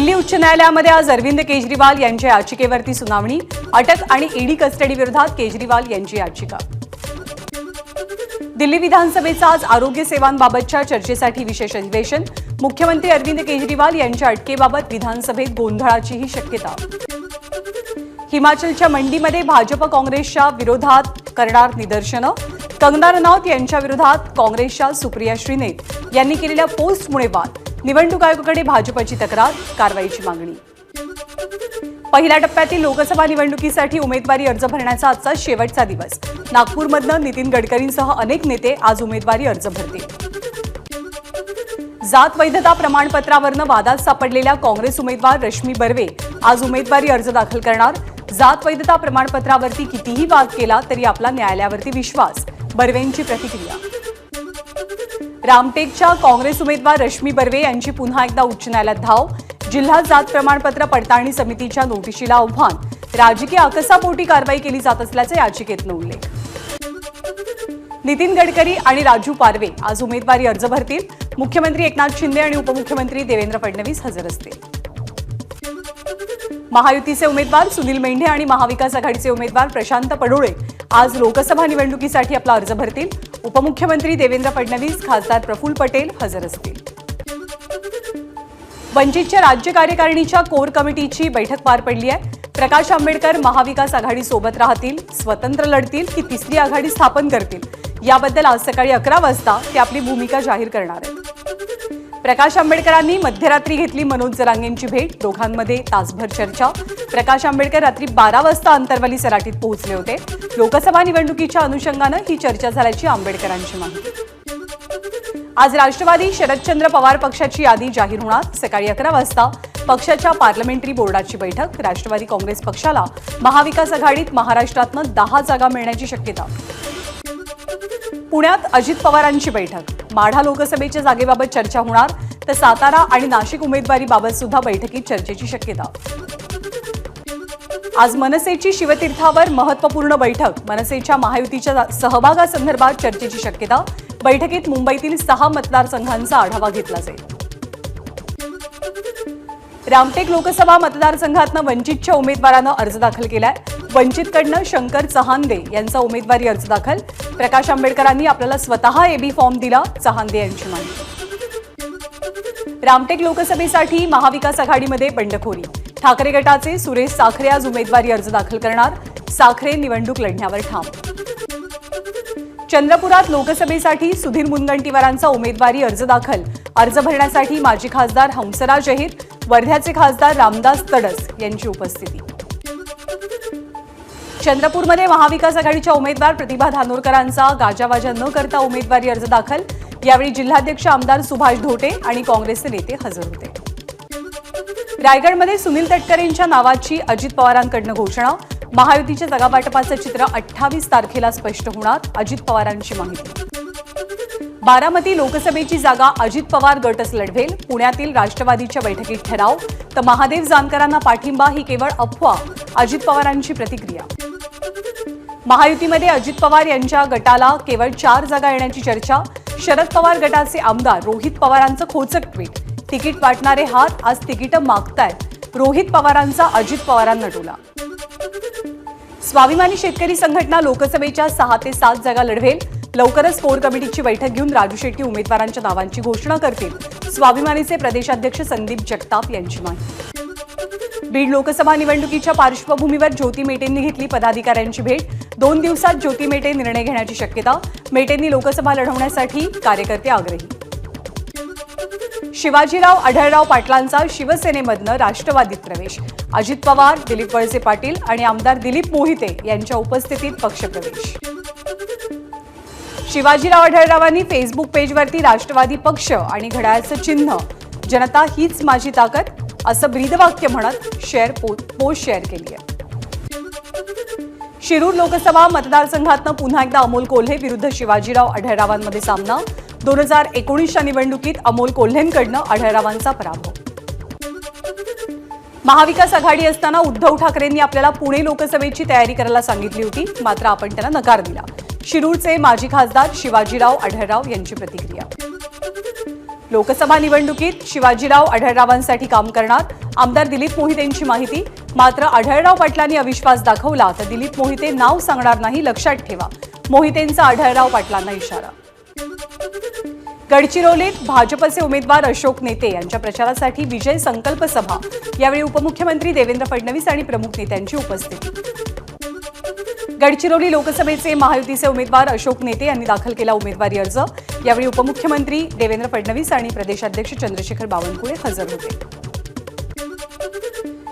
दिल्ली उच्च न्यायालयामध्ये आज अरविंद केजरीवाल यांच्या याचिकेवरती सुनावणी अटक आणि ईडी कस्टडी विरोधात केजरीवाल यांची याचिका. दिल्ली विधानसभेचं आज आरोग्य सेवांबाबतच्या चर्चेसाठी विशेष अधिवेशन. मुख्यमंत्री अरविंद केजरीवाल यांच्या अटकेबाबत विधानसभेत गोंधळाचीही शक्यता. हिमाचलच्या मंडीमध्ये भाजप काँग्रेसच्या विरोधात करणार निदर्शनं. कंगना रनौत यांच्या विरोधात काँग्रेसच्या सुप्रिया श्रीनेत यांनी केलेल्या पोस्टमुळे वाद. निवडणूक आयोगाकडे भाजपची तक्रार कारवाईची मागणी. पहिल्या टप्प्यातील लोकसभा निवडणुकीसाठी उमेदवारी अर्ज भरण्याचा आजचा शेवटचा दिवस. नागपूरमधनं नितीन गडकरींसह अनेक नेते आज उमेदवारी अर्ज भरतील. जात वैधता प्रमाणपत्रावरनं वादात सापडलेल्या काँग्रेस उमेदवार रश्मी बर्वे आज उमेदवारी अर्ज दाखल करणार. जात वैधता प्रमाणपत्रावरती कितीही वाद केला तरी आपला न्यायालयावरती विश्वास. बर्वेंची प्रतिक्रिया. रामटेकच्या काँग्रेस उमेदवार रश्मी बर्वे यांची पुन्हा एकदा उच्च न्यायालयात धाव. जिल्हा जात प्रमाणपत्र पडताळणी समितीच्या नोटिशीला आव्हान. राजकीय आकसापोटी कारवाई केली जात असल्याचं याचिकेत उल्लेख. नितीन गडकरी आणि राजू पारवे आज उमेदवारी अर्ज भरतील. मुख्यमंत्री एकनाथ शिंदे आणि उपमुख्यमंत्री देवेंद्र फडणवीस हजर असतील. महायुतीचे उमेदवार सुनील मेंढे आणि महाविकास आघाडीचे उमेदवार प्रशांत पडोळे आज लोकसभा निवडणुकीसाठी आपला अर्ज भरतील. उपमुख्यमंत्री देवेंद्र फडणवीस खासदार प्रफुल्ल पटेल हजर असतील. वंचितच्या राज्य कार्यकारिणीच्या कोर कमिटीची बैठक पार पडली आहे. प्रकाश आंबेडकर महाविकास आघाडी सोबत राहतील स्वतंत्र लढतील की तिसरी आघाडी स्थापन करतील? याबद्दल आज सकाळी अकरा वाजता ते आपली भूमिका जाहीर करणार आहेत. प्रकाश आंबेडकरांनी मध्यरात्री घेतली मनोज जरांगेंची भेट दोघांमध्ये तासभर चर्चा. प्रकाश आंबेडकर रात्री बारा वाजता अंतरवाली सराटीत पोहोचले होते. लोकसभा निवडणुकीच्या अनुषंगानं ही चर्चा झाल्याची आंबेडकरांची माहिती. आज राष्ट्रवादी शरदचंद्र पवार पक्षाची यादी जाहीर होणार. सकाळी अकरा वाजता पक्षाच्या पार्लमेंटरी बोर्डाची बैठक. राष्ट्रवादी काँग्रेस पक्षाला महाविकास आघाडीत महाराष्ट्रातनं दहा जागा मिळण्याची शक्यता पुण्यात अजित पवारांची बैठक. माढा लोकसभेच्या जागेबाबत चर्चा होणार तर सातारा आणि नाशिक उमेदवारीबाबत सुद्धा बैठकीत चर्चेची शक्यता. आज मनसेची शिवतीर्थावर महत्त्वपूर्ण बैठक. मनसेच्या महायुतीच्या सहभागासंदर्भात चर्चेची शक्यता. बैठकीत मुंबईतील सहा मतदारसंघांचा आढावा घेतला जाईल. रामटेक लोकसभा मतदारसंघातनं वंचितच्या उमेदवारानं अर्ज दाखल केलाय. वंचितकडनं शंकर चहांदे यांचा उमेदवारी अर्ज दाखल. प्रकाश आंबेडकरांनी आपल्याला स्वतः एबी फॉर्म दिला चहांदे यांची माहिती रामटेक लोकसभेसाठी महाविकास आघाडीमध्ये बंडखोरी. ठाकरे गटाचे सुरेश साखरे आज उमेदवारी अर्ज दाखल करणार. साखरे निवडणूक लढण्यावर ठाम. चंद्रपुरात लोकसभेसाठी सुधीर मुनगंटीवारांचा उमेदवारी अर्ज दाखल. अर्ज भरण्यासाठी माजी खासदार हंसराज अहिर वर्ध्याचे खासदार रामदास तडस यांची उपस्थिती. चंद्रपूरमध्ये महाविकास आघाडीच्या उमेदवार प्रतिभा धानोरकरांचा गाजावाजा न करता उमेदवारी अर्ज दाखल. यावेळी जिल्हाध्यक्ष आमदार सुभाष धोटे आणि काँग्रेसचे नेते हजर होते. रायगडमध्ये सुनील तटकरेंच्या नावाची अजित पवारांकडनं घोषणा. महायुतीच्या जागावाटपाचं चित्र अठ्ठावीस तारखेला स्पष्ट होणार अजित पवारांची माहिती. बारामती लोकसभेची जागा अजित पवार गटच लढवेल. पुण्यातील राष्ट्रवादीच्या बैठकीत ठराव. तर महादेव जानकरांना पाठिंबा ही केवळ अफवा अजित पवारांची प्रतिक्रिया. महायुतीमध्ये अजित पवार यांच्या गटाला केवळ चार जागा येण्याची चर्चा. शरद पवार गटाचे आमदार रोहित पवारांचं खोचक ट्विट. तिकीट वाटणारे हात आज तिकीटं मागतायत. रोहित पवारांचा अजित पवारांना टोला. स्वाभिमानी शेतकरी संघटना लोकसभेच्या सहा ते सात जागा लढवेल. लवकरच कोर कमिटीची बैठक घेऊन राजू शेट्टी उमेदवारांच्या नावांची घोषणा करतील. स्वाभिमानीचे प्रदेशाध्यक्ष संदीप जगताप यांची माहिती. बीड लोकसभा निवडणुकीच्या पार्श्वभूमीवर ज्योती मेटेंनी घेतली पदाधिकाऱ्यांची भेट. दोन दिवसात ज्योती मेटे निर्णय घेण्याची शक्यता मेटेंनी लोकसभा लढवण्यासाठी कार्यकर्ते आग्रही. शिवाजीराव आढळराव पाटलांचा शिवसेनेमधनं राष्ट्रवादीत प्रवेश. अजित पवार दिलीप वळसे पाटील आणि आमदार दिलीप मोहिते यांच्या उपस्थितीत पक्षप्रवेश. शिवाजीराव आढळरावांनी फेसबुक पेजवरती राष्ट्रवादी पक्ष आणि घड्याळचं चिन्ह. जनता हीच माझी ताकद असं ब्रीदवाक्य म्हणत शेअर पो पोस्ट शेअर केली आहे शिरूर लोकसभा मतदारसंघातनं पुन्हा एकदा अमोल कोल्हे विरुद्ध शिवाजीराव आढळरावांमध्ये सामना. दोन हजार एकोणीसच्या निवडणुकीत अमोल कोल्हेंकडनं आढळरावांचा पराभव. महाविकास आघाडी असताना उद्धव ठाकरेंनी आपल्याला पुणे लोकसभेची तयारी करायला सांगितली होती मात्र आपण त्यांना नकार दिला. शिरूरचे माजी खासदार शिवाजीराव आढळराव यांची प्रतिक्रिया. लोकसभा निवडणुकीत शिवाजीराव आढळरावांसाठी काम करणार आमदार दिलीप मोहितेंची माहिती मात्र आढळराव पाटलांनी अविश्वास दाखवला तर दिलीप मोहिते नाव सांगणार नाही लक्षात ठेवा. मोहितेंचा आढळराव पाटलांना इशारा. गडचिरोलीत भाजपचे उमेदवार अशोक नेते यांच्या प्रचारासाठी विजय संकल्प सभा. यावेळी उपमुख्यमंत्री देवेंद्र फडणवीस आणि प्रमुख नेत्यांची उपस्थिती. गडचिरोली लोकसभेचे महायुतीचे उमेदवार अशोक नेते यांनी दाखल केला उमेदवारी अर्ज. यावेळी उपमुख्यमंत्री देवेंद्र फडणवीस आणि प्रदेशाध्यक्ष चंद्रशेखर बावनकुळे हजर होते.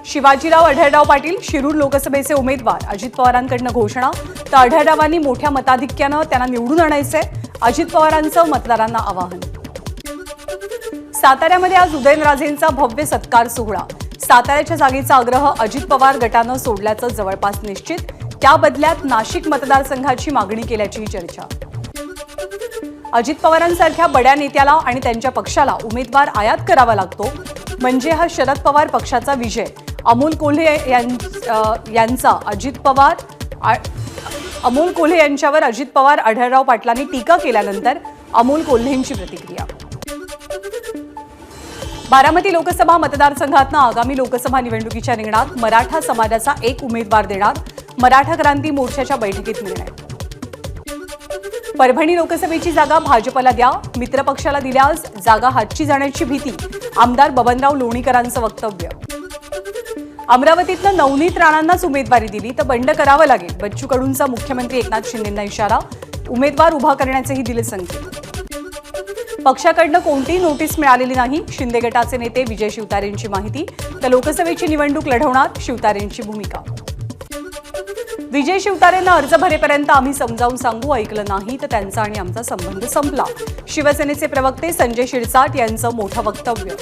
शिवाजीराव आढळराव पाटील शिरूर लोकसभेचे उमेदवार. अजित पवारांकडनं घोषणा. तर आढळरावांनी मोठ्या मताधिक्यानं त्यांना निवडून आणायचंय. अजित पवारांचं मतदारांना आवाहन. साताऱ्यामध्ये आज उदयनराजेंचा भव्य सत्कार सोहळा. साताऱ्याच्या जागेचा आग्रह अजित पवार गटानं सोडल्याचं जवळपास निश्चित. त्या बदल्यात नाशिक मतदारसंघाची मागणी केल्याची चर्चा. अजित पवारांसारख्या बड्या नेत्याला आणि त्यांच्या पक्षाला उमेदवार आयात करावा लागतो. म्हणजे हा शरद पवार पक्षाचा विजय. अमोल कोल्हे यां- यांचा अजित पवार अमोल कोल्हे यांच्यावर अजित पवार आढळराव पाटलांनी टीका केल्यानंतर अमोल कोल्हेंची प्रतिक्रिया. बारामती लोकसभा मतदारसंघातनं आगामी लोकसभा निवडणुकीच्या रिंगणात मराठा समाजाचा एक उमेदवार देणार मराठा क्रांती मोर्चाच्या बैठकीत निर्णय. परभणी लोकसभेची जागा भाजपला द्या मित्रपक्षाला दिल्यास जागा हातची जाण्याची भीती आमदार बबनराव लोणीकरांचं वक्तव्य. अमरावतीतनं नवनीत राणांनाच उमेदवारी दिली तर बंड करावं लागेल. बच्चू कडूंचा मुख्यमंत्री एकनाथ शिंदेंना इशारा. उमेदवार उभा करण्याचेही दिले संकेत. पक्षाकडनं कोणतीही नोटीस मिळालेली नाही. शिंदे गटाचे नेते विजय शिवतारेंची माहिती. तर लोकसभेची निवडणूक लढवणार शिवतारेंची भूमिका. विजय शिवतारेंना अर्ज भरेपर्यंत आम्ही समजावून सांगू ऐकलं नाही तर त्यांचा आणि आमचा संबंध संपला. शिवसेनेचे प्रवक्ते संजय शिरसाट यांचं मोठं वक्तव्य.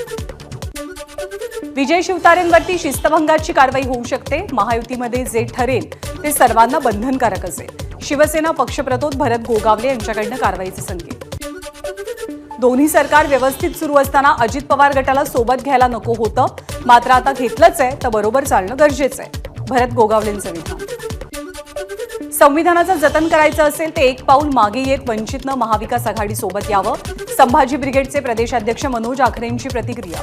विजय शिवतारेंवरती शिस्तभंगाची कारवाई होऊ शकते. महायुतीमध्ये जे ठरेल ते सर्वांना बंधनकारक असेल. शिवसेना पक्षप्रतोद भरत गोगावले यांच्याकडनं कारवाईचे संकेत. दोन्ही सरकार व्यवस्थित सुरू असताना अजित पवार गटाला सोबत घ्यायला नको होतं. मात्र आता घेतलंच आहे तर बरोबर चालणं गरजेचं आहे. भरत गोगावलेंचं विधान. संविधानाचं जतन करायचं असेल ते एक पाऊल मागे येत वंचितनं महाविकास आघाडी सोबत यावं. संभाजी ब्रिगेडचे प्रदेशाध्यक्ष मनोज आखरेंची प्रतिक्रिया.